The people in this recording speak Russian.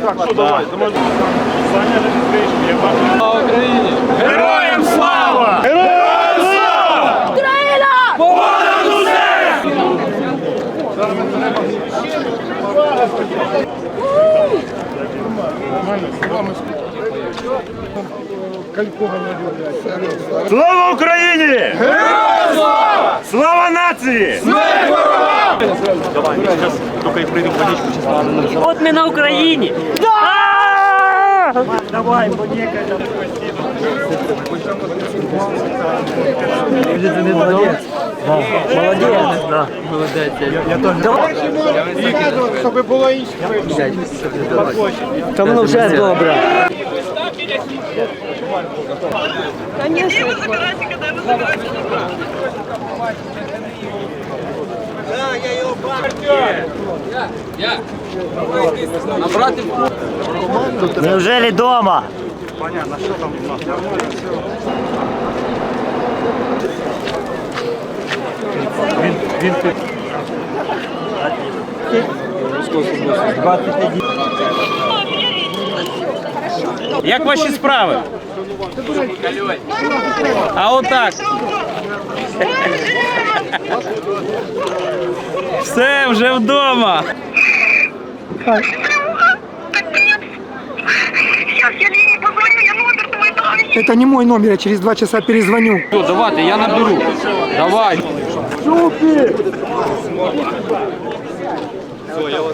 Свобода! Героям слава! Героям слава! Україна! Слава Україні! Героям слава! Слава нації! От ми на Україні. Давай, понекай. Молодець. Да. Молодець. Я теж. Щоб було інше. Та воно вже добре. Неужели дома? Як ваші справи? А отак. Все, вже вдома. Сейчас я Лене позвоню, я номер твой дам. Это не мой номер, я через два часа перезвоню. Все, давайте, я наберу. Давай. Слава